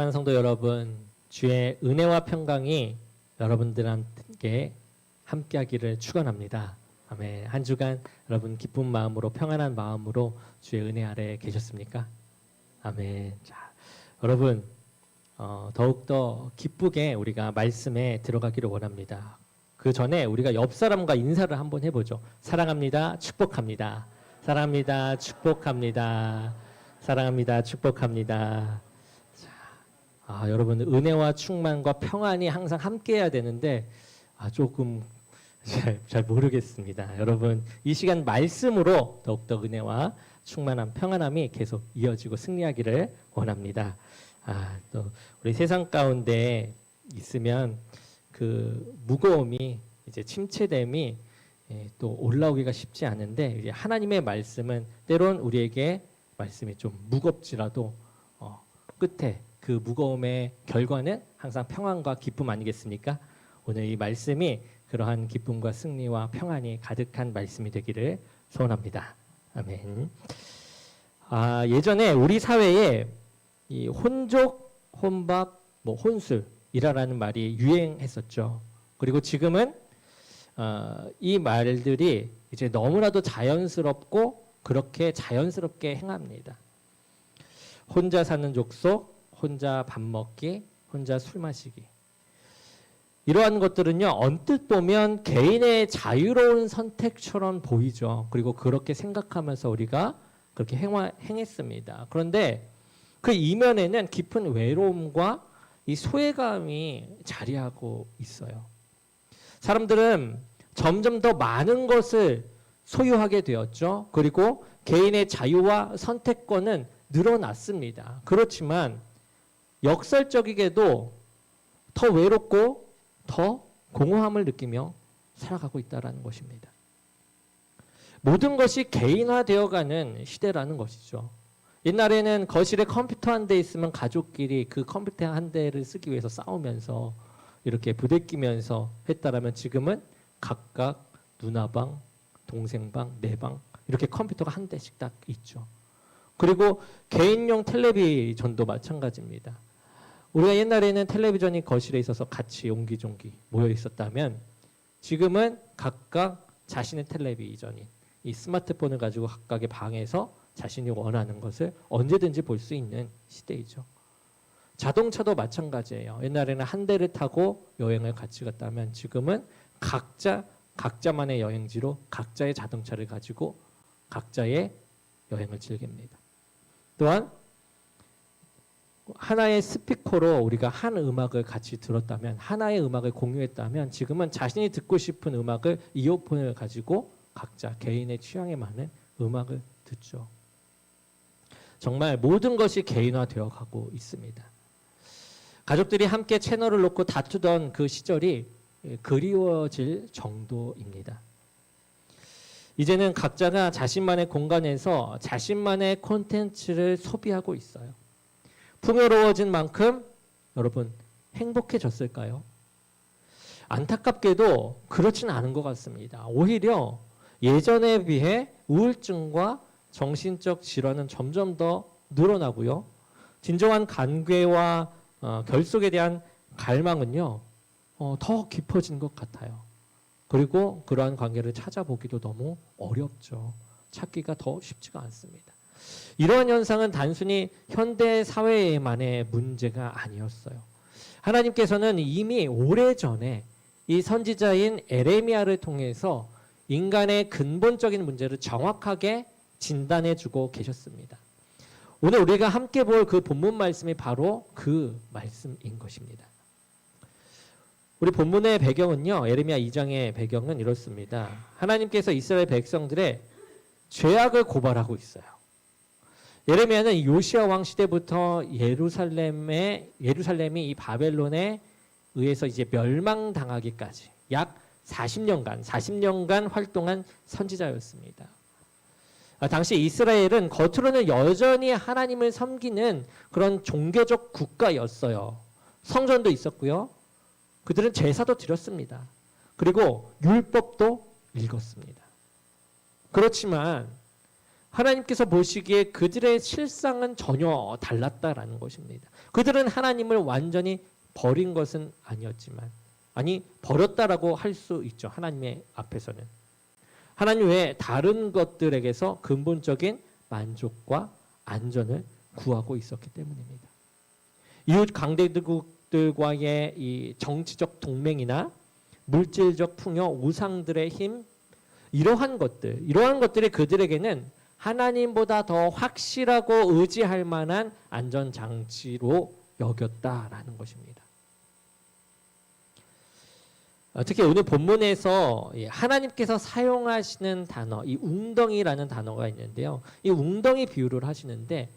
사랑하는 성도 여러분, 주의 은혜와 평강이 여러분들에게 함께하기를 축원합니다. 아멘. 한 주간 여러분 기쁜 마음으로 평안한 마음으로 주의 은혜 아래 계셨습니까? 아멘. 자, 여러분 어, 더욱 더 기쁘게 우리가 말씀에 들어가기를 원합니다. 그 전에 우리가 옆 사람과 인사를 한번 해보죠. 사랑합니다. 축복합니다. 사랑합니다. 축복합니다. 사랑합니다. 축복합니다. 아, 여러분 은혜와 충만과 평안이 항상 함께해야 되는데 아, 조금 잘, 잘 모르겠습니다. 여러분 이 시간 말씀으로 더욱더 은혜와 충만한 평안함이 계속 이어지고 승리하기를 원합니다. 아, 또 우리 세상 가운데 있으면 그 무거움이 이제 침체됨이 예, 또 올라오기가 쉽지 않은데 이제 하나님의 말씀은 때론 우리에게 말씀이 좀 무겁지라도 어, 끝에 그 무거움의 결과는 항상 평안과 기쁨 아니겠습니까? 오늘 이 말씀이 그러한 기쁨과 승리와 평안이 가득한 말씀이 되기를 소원합니다. 아멘. 아, 예전에 우리 사회에 이 혼족, 혼밥, 뭐 혼술이라는 말이 유행했었죠. 그리고 지금은 어, 이 말들이 이제 너무나도 자연스럽고 그렇게 자연스럽게 행합니다. 혼자 사는 족속, 혼자 밥 먹기, 혼자 술 마시기. 이러한 것들은요, 언뜻 보면 개인의 자유로운 선택처럼 보이죠. 그리고 그렇게 생각하면서 우리가 그렇게 행화, 행했습니다. 그런데 그 이면에는 깊은 외로움과 이 소외감이 자리하고 있어요. 사람들은 점점 더 많은 것을 소유하게 되었죠. 그리고 개인의 자유와 선택권은 늘어났습니다. 그렇지만 역설적이게도 더 외롭고 더 공허함을 느끼며 살아가고 있다라는 것입니다. 모든 것이 개인화되어가는 시대라는 것이죠. 옛날에는 거실에 컴퓨터 한 대 있으면 가족끼리 그 컴퓨터 한 대를 쓰기 위해서 싸우면서 이렇게 부대끼면서 했다라면 지금은 각각 누나방, 동생방, 내방 이렇게 컴퓨터가 한 대씩 딱 있죠. 그리고 개인용 텔레비전도 마찬가지입니다. 우리가 옛날에는 텔레비전이 거실에 있어서 같이 옹기종기 모여 있었다면 지금은 각각 자신의 텔레비전인 이 스마트폰을 가지고 각각의 방에서 자신이 원하는 것을 언제든지 볼 수 있는 시대이죠. 자동차도 마찬가지예요. 옛날에는 한 대를 타고 여행을 같이 갔다면 지금은 각자 각자만의 여행지로 각자의 자동차를 가지고 각자의 여행을 즐깁니다. 또한 하나의 스피커로 우리가 한 음악을 같이 들었다면 하나의 음악을 공유했다면 지금은 자신이 듣고 싶은 음악을 이어폰을 가지고 각자 개인의 취향에 맞는 음악을 듣죠. 정말 모든 것이 개인화되어 가고 있습니다. 가족들이 함께 채널을 놓고 다투던 그 시절이 그리워질 정도입니다. 이제는 각자가 자신만의 공간에서 자신만의 콘텐츠를 소비하고 있어요. 풍요로워진 만큼 여러분 행복해졌을까요? 안타깝게도 그렇지는 않은 것 같습니다. 오히려 예전에 비해 우울증과 정신적 질환은 점점 더 늘어나고요. 진정한 관계와 어, 결속에 대한 갈망은요 어, 더 깊어진 것 같아요. 그리고 그러한 관계를 찾아보기도 너무 어렵죠. 찾기가 더 쉽지가 않습니다. 이러한 현상은 단순히 현대 사회만의 문제가 아니었어요. 하나님께서는 이미 오래전에 이 선지자인 에레미야를 통해서 인간의 근본적인 문제를 정확하게 진단해 주고 계셨습니다. 오늘 우리가 함께 볼 그 본문 말씀이 바로 그 말씀인 것입니다. 우리 본문의 배경은요. 에레미야 2장의 배경은 이렇습니다. 하나님께서 이스라엘 백성들의 죄악을 고발하고 있어요. 예레미야는 요시아 왕 시대부터 예루살렘에 예루살렘이 이 바벨론에 의해서 이제 멸망당하기까지 약 40년간 40년간 활동한 선지자였습니다. 아, 당시 이스라엘은 겉으로는 여전히 하나님을 섬기는 그런 종교적 국가였어요. 성전도 있었고요. 그들은 제사도 드렸습니다. 그리고 율법도 읽었습니다. 그렇지만 하나님께서 보시기에 그들의 실상은 전혀 달랐다라는 것입니다. 그들은 하나님을 완전히 버린 것은 아니었지만 아니 버렸다라고 할 수 있죠. 하나님의 앞에서는 하나님 외에 다른 것들에게서 근본적인 만족과 안전을 구하고 있었기 때문입니다. 이웃 강대국들과의 이 정치적 동맹이나 물질적 풍요, 우상들의 힘 이러한 것들, 이러한 것들이 그들에게는 하나님보다 더 확실하고 의지할 만한 안전 장치로 여겼다라는 것입니다. 어, 특히 오늘 본문에서 이 하나님께서 사용하시는 단어, 이 웅덩이라는 단어가 있는데요. 이 웅덩이 비유를 하시는데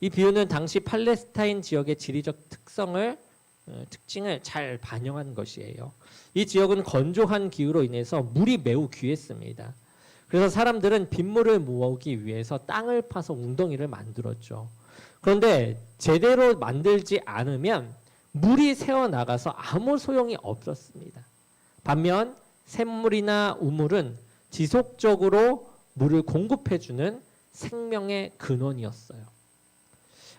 이 비유는 당시 팔레스타인 지역의 지리적 특성을 어, 특징을 잘 반영한 것이에요. 이 지역은 건조한 기후로 인해서 물이 매우 귀했습니다. 그래서 사람들은 빗물을 모으기 위해서 땅을 파서 웅덩이를 만들었죠. 그런데 제대로 만들지 않으면 물이 새어 나가서 아무 소용이 없었습니다. 반면 샘물이나 우물은 지속적으로 물을 공급해주는 생명의 근원이었어요.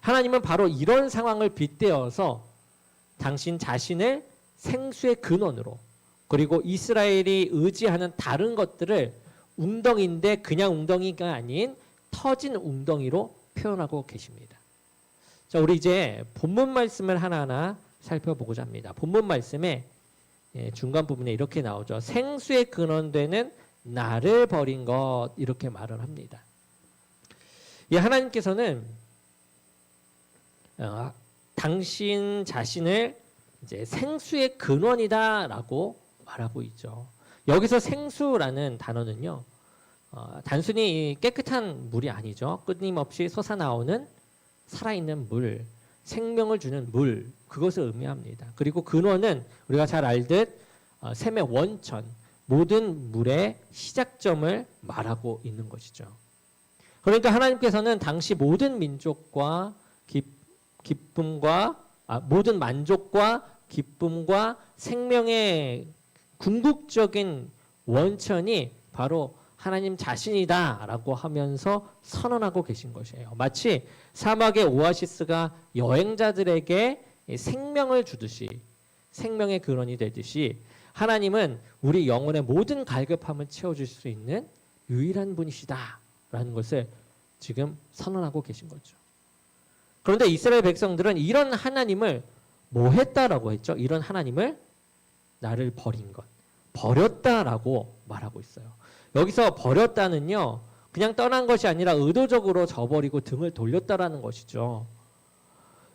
하나님은 바로 이런 상황을 빗대어서 당신 자신을 생수의 근원으로 그리고 이스라엘이 의지하는 다른 것들을 웅덩이인데 그냥 웅덩이가 아닌 터진 웅덩이로 표현하고 계십니다. 자, 우리 이제 본문 말씀을 하나하나 살펴보고자 합니다. 본문 말씀에 예, 중간 부분에 이렇게 나오죠. 생수의 근원되는 나를 버린 것 이렇게 말을 합니다. 이 하나님께서는 어, 당신 자신을 이제 생수의 근원이다라고 말하고 있죠. 여기서 생수라는 단어는요, 어, 단순히 깨끗한 물이 아니죠. 끊임없이 솟아나오는 살아있는 물, 생명을 주는 물, 그것을 의미합니다. 그리고 근원은 우리가 잘 알듯 어, 샘의 원천, 모든 물의 시작점을 말하고 있는 것이죠. 그러니까 하나님께서는 당시 모든 민족과 기, 기쁨과 아, 모든 만족과 기쁨과 생명의 궁극적인 원천이 바로 하나님 자신이다라고 하면서 선언하고 계신 것이에요. 마치 사막의 오아시스가 여행자들에게 생명을 주듯이 생명의 근원이 되듯이 하나님은 우리 영혼의 모든 갈급함을 채워줄 수 있는 유일한 분이시다라는 것을 지금 선언하고 계신 거죠. 그런데 이스라엘 백성들은 이런 하나님을 뭐 했다라고 했죠? 이런 하나님을 나를 버린 것, 버렸다라고 말하고 있어요. 여기서 버렸다는요, 그냥 떠난 것이 아니라 의도적으로 저버리고 등을 돌렸다라는 것이죠.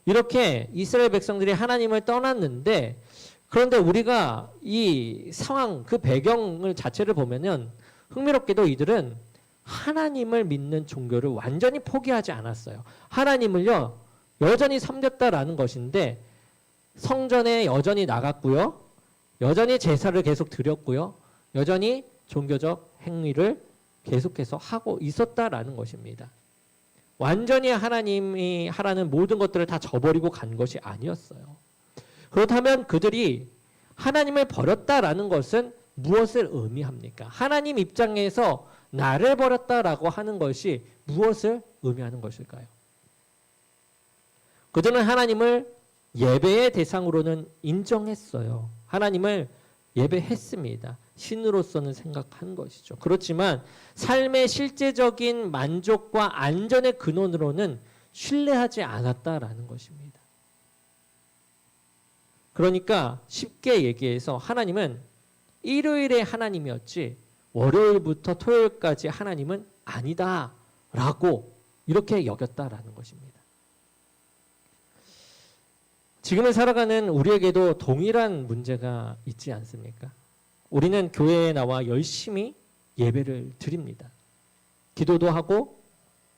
이렇게 이스라엘 백성들이 하나님을 떠났는데, 그런데 우리가 이 상황, 그 배경을 자체를 보면은 흥미롭게도 이들은 하나님을 믿는 종교를 완전히 포기하지 않았어요. 하나님을요, 여전히 섬겼다라는 것인데, 성전에 여전히 나갔고요. 여전히 제사를 계속 드렸고요. 여전히 종교적 행위를 계속해서 하고 있었다라는 것입니다. 완전히 하나님이 하라는 모든 것들을 다 저버리고 간 것이 아니었어요. 그렇다면 그들이 하나님을 버렸다라는 것은 무엇을 의미합니까? 하나님 입장에서 나를 버렸다라고 하는 것이 무엇을 의미하는 것일까요? 그들은 하나님을 예배의 대상으로는 인정했어요. 하나님을 예배했습니다. 신으로서는 생각한 것이죠. 그렇지만 삶의 실제적인 만족과 안전의 근원으로는 신뢰하지 않았다라는 것입니다. 그러니까 쉽게 얘기해서 하나님은 일요일에 하나님이었지 월요일부터 토요일까지 하나님은 아니다라고 이렇게 여겼다라는 것입니다. 지금을 살아가는 우리에게도 동일한 문제가 있지 않습니까? 우리는 교회에 나와 열심히 예배를 드립니다. 기도도 하고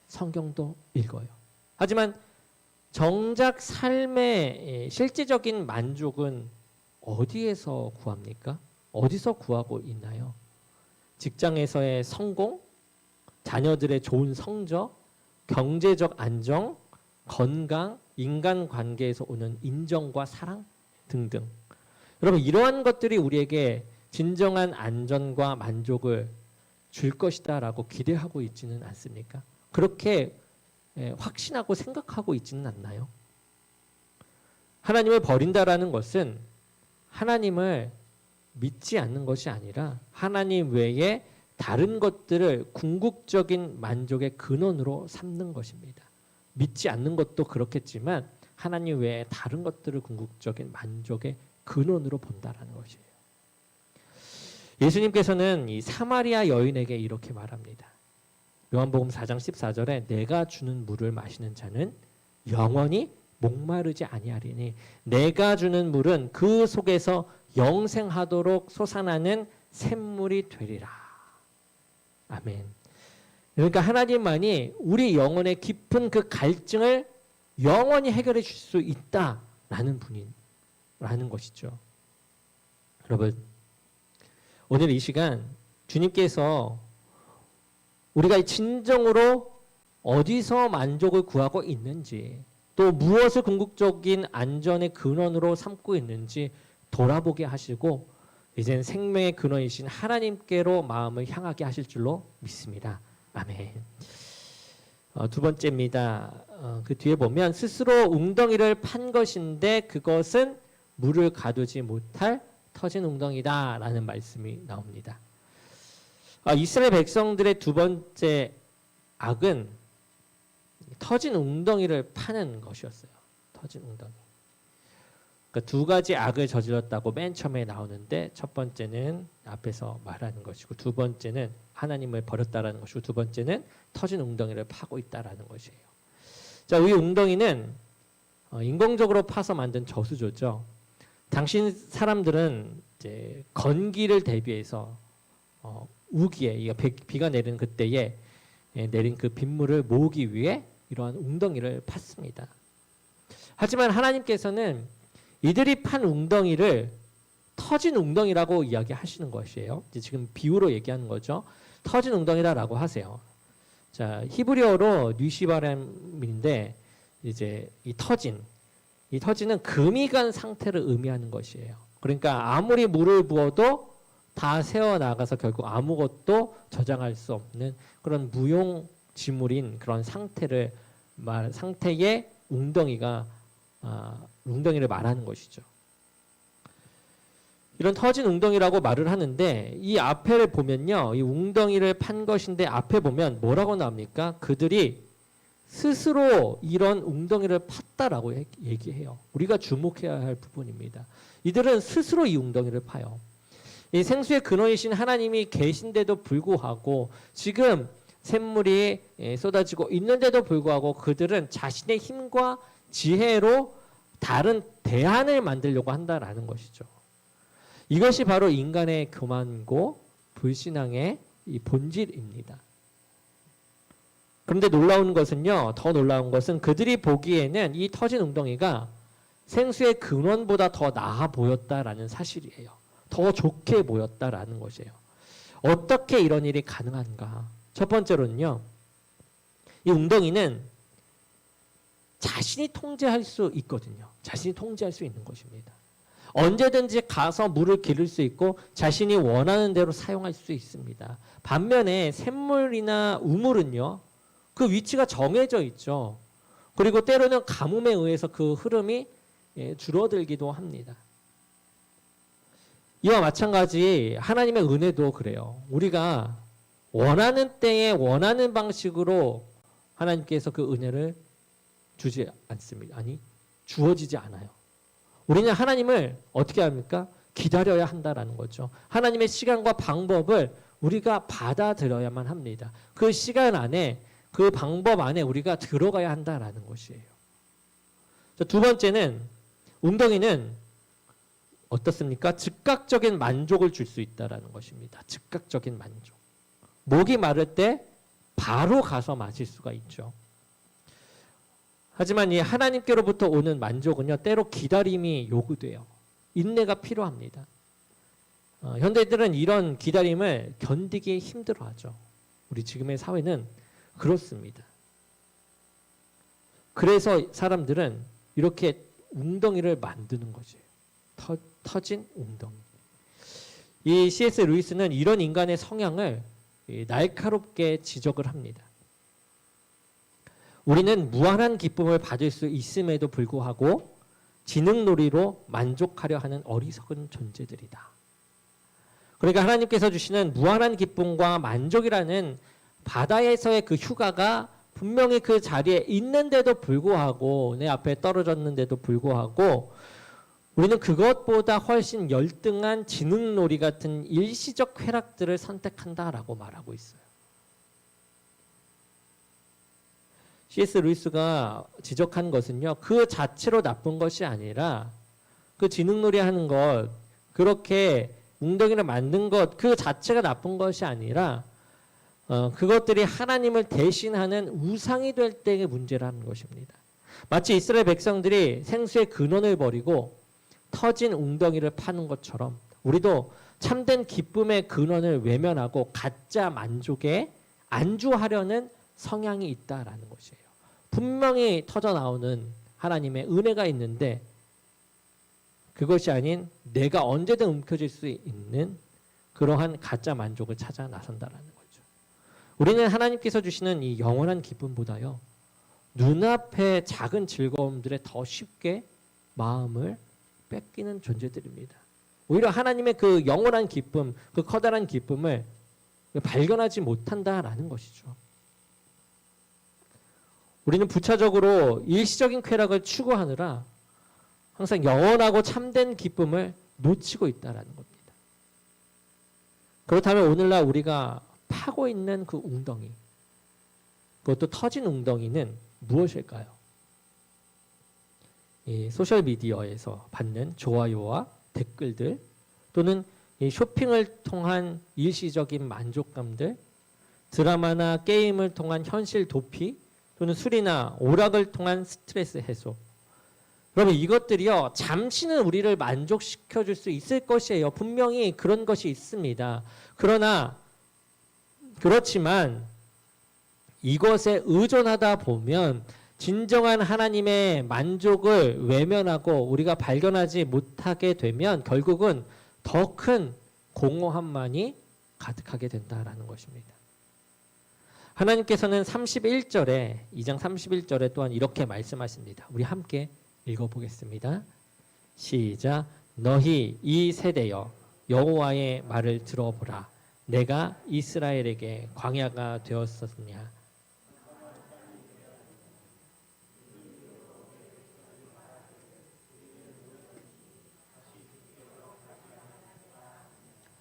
성경도 읽어요. 하지만 정작 삶의 실제적인 만족은 어디에서 구합니까? 어디서 구하고 있나요? 직장에서의 성공, 자녀들의 좋은 성적, 경제적 안정, 건강, 인간 관계에서 오는 인정과 사랑 등등. 여러분 이러한 것들이 우리에게 진정한 안전과 만족을 줄 것이다라고 기대하고 있지는 않습니까? 그렇게 예, 확신하고 생각하고 있지는 않나요? 하나님을 버린다라는 것은 하나님을 믿지 않는 것이 아니라 하나님 외에 다른 것들을 궁극적인 만족의 근원으로 삼는 것입니다. 믿지 않는 것도 그렇겠지만 하나님 외에 다른 것들을 궁극적인 만족의 근원으로 본다라는 것이에요. 예수님께서는 이 사마리아 여인에게 이렇게 말합니다. 요한복음 4장 14절에 내가 주는 물을 마시는 자는 영원히 목마르지 아니하리니 내가 주는 물은 그 속에서 영생하도록 솟아나는 샘물이 되리라. 아멘. 그러니까 하나님만이 우리 영혼의 깊은 그 갈증을 영원히 해결해 줄 수 있다라는 분이라는 것이죠. 여러분, 오늘 이 시간 주님께서 우리가 진정으로 어디서 만족을 구하고 있는지 또 무엇을 궁극적인 안전의 근원으로 삼고 있는지 돌아보게 하시고 이젠 생명의 근원이신 하나님께로 마음을 향하게 하실 줄로 믿습니다. 아멘. 어, 두 번째입니다. 어, 그 뒤에 보면 스스로 웅덩이를 판 것인데 그것은 물을 가두지 못할 터진 웅덩이다라는 말씀이 나옵니다. 아, 이스라엘 백성들의 두 번째 악은 터진 웅덩이를 파는 것이었어요. 터진 웅덩이. 그러니까 두 가지 악을 저질렀다고 맨 처음에 나오는데 첫 번째는 앞에서 말하는 것이고 두 번째는 하나님을 버렸다라는 것이고 두 번째는 터진 웅덩이를 파고 있다라는 것이에요. 자, 이 웅덩이는 어, 인공적으로 파서 만든 저수조죠. 당신 사람들은 이제 건기를 대비해서 어, 우기에 비가 내리는 그때에 예, 내린 그 빗물을 모으기 위해 이러한 웅덩이를 팠습니다. 하지만 하나님께서는 이들이 판 웅덩이를 터진 웅덩이라고 이야기하시는 것이에요. 지금 비유로 얘기하는 거죠. 터진 웅덩이다라고 하세요. 자, 히브리어로 뉴시바렘인데 이제 이 터진 이 터진은 금이 간 상태를 의미하는 것이에요. 그러니까 아무리 물을 부어도 다 새어 나가서 결국 아무것도 저장할 수 없는 그런 무용 지물인 그런 상태를 말 상태의 웅덩이가 아, 웅덩이를 말하는 것이죠. 이런 터진 웅덩이라고 말을 하는데 이 앞에를 보면요. 이 웅덩이를 판 것인데 앞에 보면 뭐라고 나옵니까? 그들이 스스로 이런 웅덩이를 팠다라고 얘기해요. 우리가 주목해야 할 부분입니다. 이들은 스스로 이 웅덩이를 파요. 이 생수의 근원이신 하나님이 계신데도 불구하고 지금 샘물이 예, 쏟아지고 있는데도 불구하고 그들은 자신의 힘과 지혜로 다른 대안을 만들려고 한다라는 것이죠. 이것이 바로 인간의 교만고 불신앙의 이 본질입니다. 그런데 놀라운 것은요, 더 놀라운 것은 그들이 보기에는 이 터진 웅덩이가 생수의 근원보다 더 나아 보였다라는 사실이에요. 더 좋게 보였다라는 것이에요. 어떻게 이런 일이 가능한가? 첫 번째로는요, 이 웅덩이는 자신이 통제할 수 있거든요. 자신이 통제할 수 있는 것입니다. 언제든지 가서 물을 기를 수 있고 자신이 원하는 대로 사용할 수 있습니다. 반면에 샘물이나 우물은요, 그 위치가 정해져 있죠. 그리고 때로는 가뭄에 의해서 그 흐름이 예, 줄어들기도 합니다. 이와 마찬가지 하나님의 은혜도 그래요. 우리가 원하는 때에 원하는 방식으로 하나님께서 그 은혜를 주지 않습니다. 아니, 주어지지 않아요. 우리는 하나님을 어떻게 합니까? 기다려야 한다라는 거죠. 하나님의 시간과 방법을 우리가 받아들여야만 합니다. 그 시간 안에 그 방법 안에 우리가 들어가야 한다라는 것이에요. 두 번째는 웅덩이는 어떻습니까? 즉각적인 만족을 줄 수 있다라는 것입니다. 즉각적인 만족. 목이 마를 때 바로 가서 마실 수가 있죠. 하지만 이 하나님께로부터 오는 만족은요, 때로 기다림이 요구돼요. 인내가 필요합니다. 어, 현대들은 이런 기다림을 견디기 힘들어하죠. 우리 지금의 사회는 그렇습니다. 그래서 사람들은 이렇게 웅덩이를 만드는 거지. 터, 터진 웅덩이. 이 C.S. 루이스는 이런 인간의 성향을 날카롭게 지적을 합니다. 우리는 무한한 기쁨을 받을 수 있음에도 불구하고 지능놀이로 만족하려 하는 어리석은 존재들이다. 그러니까 하나님께서 주시는 무한한 기쁨과 만족이라는 바다에서의 그 휴가가 분명히 그 자리에 있는데도 불구하고 내 앞에 떨어졌는데도 불구하고 우리는 그것보다 훨씬 열등한 지능놀이 같은 일시적 쾌락들을 선택한다라고 말하고 있어요. C.S. 루이스가 지적한 것은요, 그 자체로 나쁜 것이 아니라 그 지능놀이 하는 것, 그렇게 웅덩이를 만든 것, 그 자체가 나쁜 것이 아니라 어, 그것들이 하나님을 대신하는 우상이 될 때의 문제라는 것입니다. 마치 이스라엘 백성들이 생수의 근원을 버리고 터진 웅덩이를 파는 것처럼 우리도 참된 기쁨의 근원을 외면하고 가짜 만족에 안주하려는 성향이 있다라는 것이에요. 분명히 터져 나오는 하나님의 은혜가 있는데 그것이 아닌 내가 언제든 움켜질 수 있는 그러한 가짜 만족을 찾아 나선다라는 거죠. 우리는 하나님께서 주시는 이 영원한 기쁨보다요. 눈앞의 작은 즐거움들에 더 쉽게 마음을 뺏기는 존재들입니다. 오히려 하나님의 그 영원한 기쁨, 그 커다란 기쁨을 발견하지 못한다라는 것이죠. 우리는 부차적으로 일시적인 쾌락을 추구하느라 항상 영원하고 참된 기쁨을 놓치고 있다라는 겁니다. 그렇다면 오늘날 우리가 파고 있는 그 웅덩이, 그것도 터진 웅덩이는 무엇일까요? 이 소셜 미디어에서 받는 좋아요와 댓글들 또는 이 쇼핑을 통한 일시적인 만족감들, 드라마나 게임을 통한 현실 도피 또는 술이나 오락을 통한 스트레스 해소. 여러분 이것들이요 잠시는 우리를 만족시켜 줄 수 있을 것이에요. 분명히 그런 것이 있습니다. 그러나 그렇지만 이것에 의존하다 보면 진정한 하나님의 만족을 외면하고 우리가 발견하지 못하게 되면 결국은 더 큰 공허함만이 가득하게 된다라는 것입니다. 하나님께서는 31절에 2장 31절에 또한 이렇게 말씀하십니다. 우리 함께 읽어보겠습니다. 시작. 너희 이 세대여 여호와의 말을 들어보라. 내가 이스라엘에게 광야가 되었었냐.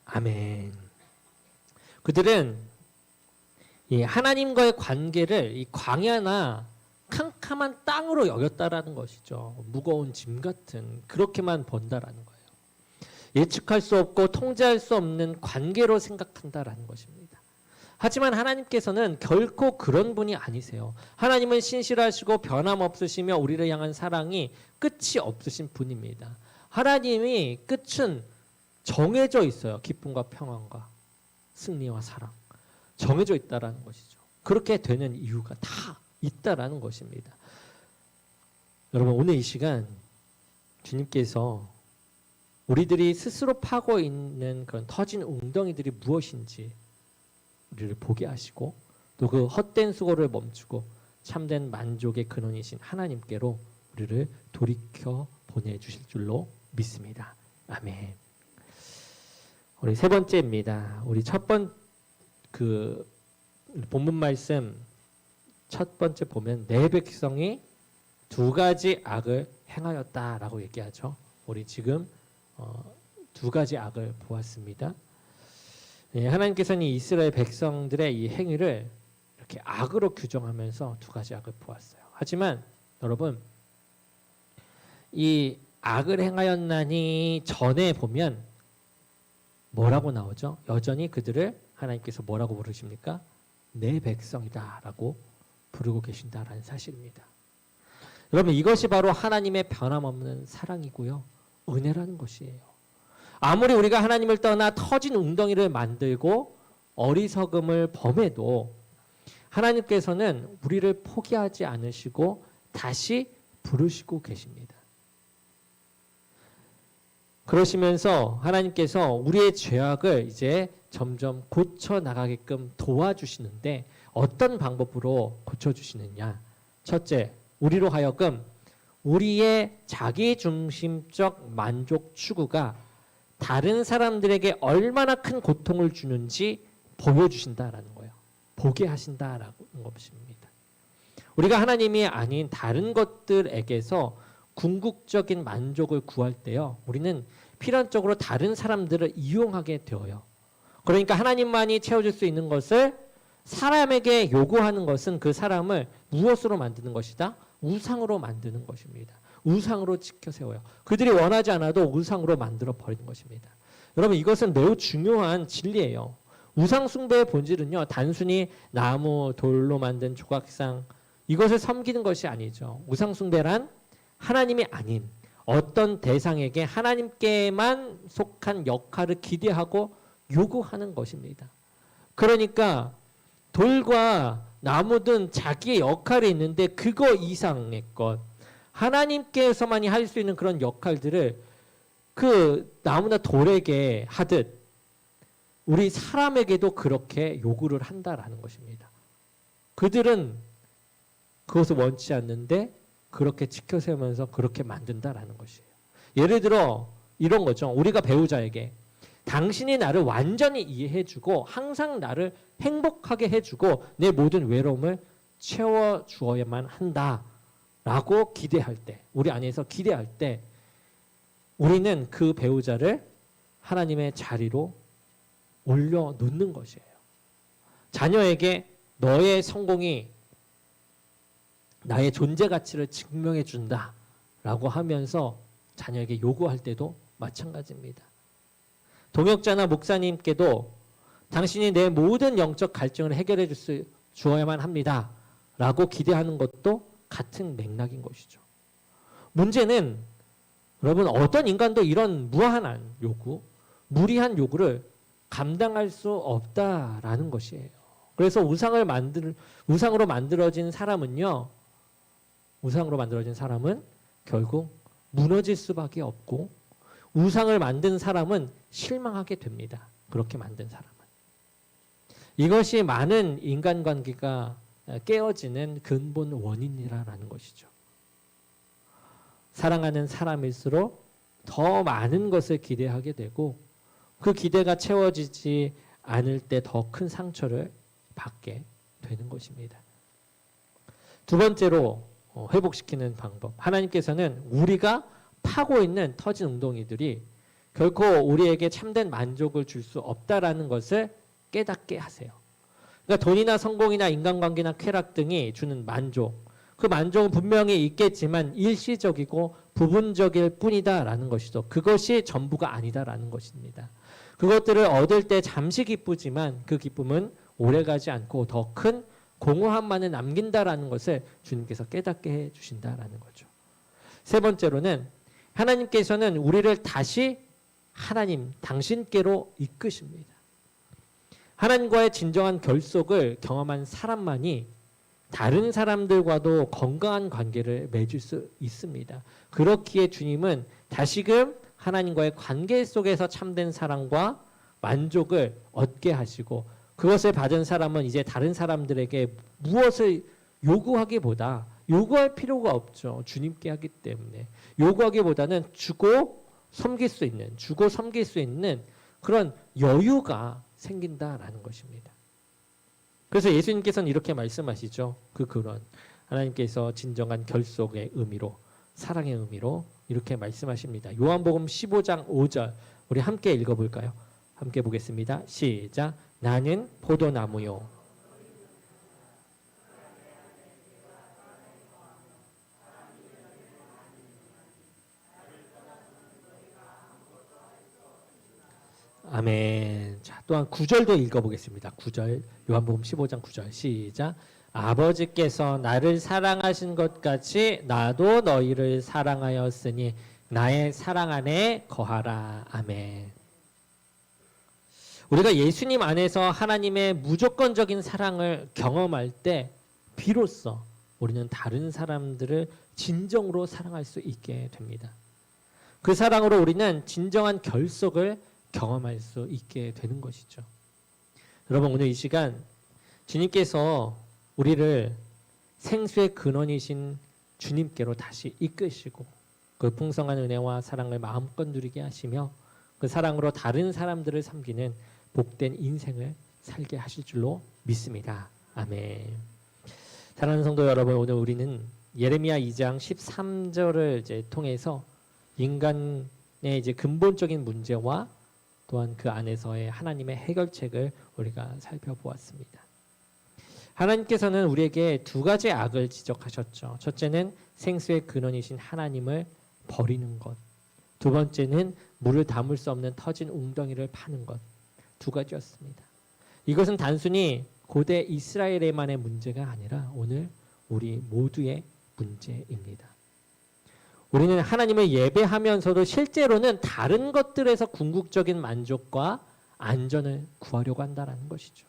아멘. 그들은 이 하나님과의 관계를 이 광야나 캄캄한 땅으로 여겼다라는 것이죠. 무거운 짐 같은 그렇게만 본다라는 거예요. 예측할 수 없고 통제할 수 없는 관계로 생각한다라는 것입니다. 하지만 하나님께서는 결코 그런 분이 아니세요. 하나님은 신실하시고 변함없으시며 우리를 향한 사랑이 끝이 없으신 분입니다. 하나님이 끝은 정해져 있어요. 기쁨과 평안과 승리와 사랑. 정해져 있다라는 것이죠. 그렇게 되는 이유가 다 있다라는 것입니다. 여러분 오늘 이 시간 주님께서 우리들이 스스로 파고 있는 그런 터진 웅덩이들이 무엇인지 우리를 보게 하시고 또 그 헛된 수고를 멈추고 참된 만족의 근원이신 하나님께로 우리를 돌이켜 보내주실 줄로 믿습니다. 아멘. 우리 세 번째입니다. 우리 첫 번 그 본문 말씀 첫 번째 보면 내 백성이 두 가지 악을 행하였다라고 얘기하죠. 우리 지금 어, 두 가지 악을 보았습니다. 예, 하나님께서는 이스라엘 백성들의 이 행위를 이렇게 악으로 규정하면서 두 가지 악을 보았어요. 하지만 여러분 이 악을 행하였나니 전에 보면 뭐라고 나오죠? 여전히 그들을 하나님께서 뭐라고 부르십니까? 내 백성이다라고 부르고 계신다라는 사실입니다. 여러분 이것이 바로 하나님의 변함없는 사랑이고요. 은혜라는 것이에요. 아무리 우리가 하나님을 떠나 터진 웅덩이를 만들고 어리석음을 범해도 하나님께서는 우리를 포기하지 않으시고 다시 부르시고 계십니다. 그러시면서 하나님께서 우리의 죄악을 이제 점점 고쳐 나가게끔 도와주시는데 어떤 방법으로 고쳐 주시느냐? 첫째, 우리로 하여금 우리의 자기 중심적 만족 추구가 다른 사람들에게 얼마나 큰 고통을 주는지 보여주신다라는 거예요. 보게 하신다라는 것입니다. 우리가 하나님이 아닌 다른 것들에게서 궁극적인 만족을 구할 때요. 우리는 필연적으로 다른 사람들을 이용하게 되어요. 그러니까 하나님만이 채워줄 수 있는 것을 사람에게 요구하는 것은 그 사람을 무엇으로 만드는 것이다? 우상으로 만드는 것입니다. 우상으로 지켜 세워요. 그들이 원하지 않아도 우상으로 만들어 버리는 것입니다. 여러분 이것은 매우 중요한 진리예요. 우상 숭배의 본질은요. 단순히 나무, 돌로 만든 조각상 이것을 섬기는 것이 아니죠. 우상 숭배란 하나님이 아닌 어떤 대상에게 하나님께만 속한 역할을 기대하고 요구하는 것입니다. 그러니까 돌과 나무든 자기의 역할이 있는데 그거 이상의 것 하나님께서만이 할 수 있는 그런 역할들을 그 나무나 돌에게 하듯 우리 사람에게도 그렇게 요구를 한다라는 것입니다. 그들은 그것을 원치 않는데 그렇게 지켜 세우면서 그렇게 만든다라는 것이에요. 예를 들어 이런 거죠. 우리가 배우자에게 당신이 나를 완전히 이해해주고 항상 나를 행복하게 해주고 내 모든 외로움을 채워 주어야만 한다라고 기대할 때 우리 안에서 기대할 때 우리는 그 배우자를 하나님의 자리로 올려 놓는 것이에요. 자녀에게 너의 성공이 나의 존재 가치를 증명해 준다라고 하면서 자녀에게 요구할 때도 마찬가지입니다. 동역자나 목사님께도 당신이 내 모든 영적 갈증을 해결해 줄 수 주어야만 합니다. 라고 기대하는 것도 같은 맥락인 것이죠. 문제는 여러분 어떤 인간도 이런 무한한 요구, 무리한 요구를 감당할 수 없다라는 것이에요. 그래서 우상을 만들 우상으로 만들어진 사람은요. 우상으로 만들어진 사람은 결국 무너질 수밖에 없고 우상을 만든 사람은 실망하게 됩니다. 그렇게 만든 사람은. 이것이 많은 인간관계가 깨어지는 근본 원인이라는 것이죠. 사랑하는 사람일수록 더 많은 것을 기대하게 되고 그 기대가 채워지지 않을 때 더 큰 상처를 받게 되는 것입니다. 두 번째로 어, 회복시키는 방법. 하나님께서는 우리가 파고 있는 터진 웅덩이들이 결코 우리에게 참된 만족을 줄 수 없다라는 것을 깨닫게 하세요. 그러니까 돈이나 성공이나 인간관계나 쾌락 등이 주는 만족, 그 만족은 분명히 있겠지만 일시적이고 부분적일 뿐이다라는 것이죠. 그것이 전부가 아니다라는 것입니다. 그것들을 얻을 때 잠시 기쁘지만 그 기쁨은 오래가지 않고 더 큰 공허함만을 남긴다라는 것을 주님께서 깨닫게 해 주신다라는 거죠. 세 번째로는 하나님께서는 우리를 다시 하나님 당신께로 이끄십니다. 하나님과의 진정한 결속을 경험한 사람만이 다른 사람들과도 건강한 관계를 맺을 수 있습니다. 그렇기에 주님은 다시금 하나님과의 관계 속에서 참된 사랑과 만족을 얻게 하시고 그것을 받은 사람은 이제 다른 사람들에게 무엇을 요구하기보다 요구할 필요가 없죠. 주님께 하기 때문에 요구하기보다는 주고 섬길 수 있는 주고 섬길 수 있는 그런 여유가 생긴다라는 것입니다. 그래서 예수님께서는 이렇게 말씀하시죠. 그 그런 하나님께서 진정한 결속의 의미로 사랑의 의미로 이렇게 말씀하십니다. 요한복음 15장 5절 우리 함께 읽어볼까요? 함께 보겠습니다. 시작. 나는 포도나무요. 아멘. 자, 또한 9절도 읽어보겠습니다. 9절 요한복음 15장 9절 시작. 아버지께서 나를 사랑하신 것 같이 나도 너희를 사랑하였으니 나의 사랑 안에 거하라. 아멘. 우리가 예수님 안에서 하나님의 무조건적인 사랑을 경험할 때 비로소 우리는 다른 사람들을 진정으로 사랑할 수 있게 됩니다. 그 사랑으로 우리는 진정한 결속을 경험할 수 있게 되는 것이죠. 여러분 오늘 이 시간 주님께서 우리를 생수의 근원이신 주님께로 다시 이끄시고 그 풍성한 은혜와 사랑을 마음껏 누리게 하시며 그 사랑으로 다른 사람들을 섬기는 복된 인생을 살게 하실 줄로 믿습니다. 아멘. 사랑하는 성도 여러분, 오늘 우리는 예레미야 2장 13절을 이제 통해서 인간의 이제 근본적인 문제와 또한 그 안에서의 하나님의 해결책을 우리가 살펴보았습니다. 하나님께서는 우리에게 두 가지 악을 지적하셨죠. 첫째는 생수의 근원이신 하나님을 버리는 것. 두 번째는 물을 담을 수 없는 터진 웅덩이를 파는 것. 두 가지였습니다. 이것은 단순히 고대 이스라엘에만의 문제가 아니라 오늘 우리 모두의 문제입니다. 우리는 하나님을 예배하면서도 실제로는 다른 것들에서 궁극적인 만족과 안전을 구하려고 한다라는 것이죠.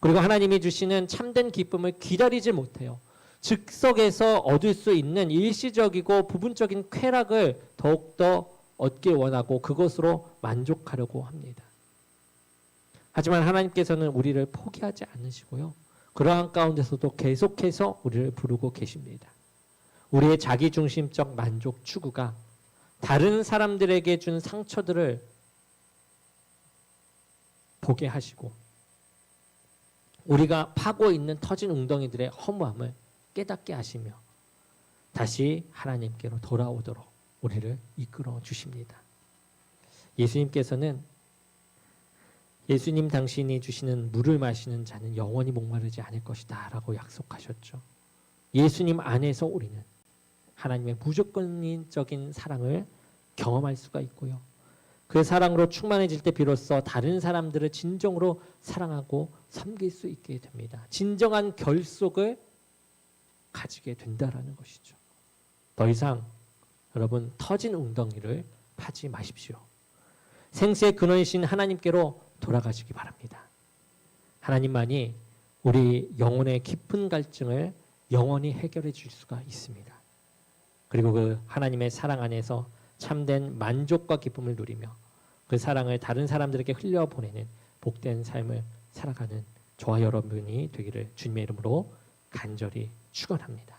그리고 하나님이 주시는 참된 기쁨을 기다리지 못해요. 즉석에서 얻을 수 있는 일시적이고 부분적인 쾌락을 더욱더 얻길 원하고 그것으로 만족하려고 합니다. 하지만 하나님께서는 우리를 포기하지 않으시고요. 그러한 가운데서도 계속해서 우리를 부르고 계십니다. 우리의 자기중심적 만족 추구가 다른 사람들에게 준 상처들을 보게 하시고 우리가 파고 있는 터진 웅덩이들의 허무함을 깨닫게 하시며 다시 하나님께로 돌아오도록 우리를 이끌어 주십니다. 예수님께서는 예수님 당신이 주시는 물을 마시는 자는 영원히 목마르지 않을 것이다 라고 약속하셨죠. 예수님 안에서 우리는 하나님의 무조건적인 사랑을 경험할 수가 있고요. 그 사랑으로 충만해질 때 비로소 다른 사람들을 진정으로 사랑하고 섬길 수 있게 됩니다. 진정한 결속을 가지게 된다라는 것이죠. 더 이상 여러분 터진 웅덩이를 파지 마십시오. 생수의 근원이신 하나님께로 돌아가시기 바랍니다. 하나님만이 우리 영혼의 깊은 갈증을 영원히 해결해 줄 수가 있습니다. 그리고 그 하나님의 사랑 안에서 참된 만족과 기쁨을 누리며 그 사랑을 다른 사람들에게 흘려보내는 복된 삶을 살아가는 저와 여러분이 되기를 주님의 이름으로 간절히 축원합니다.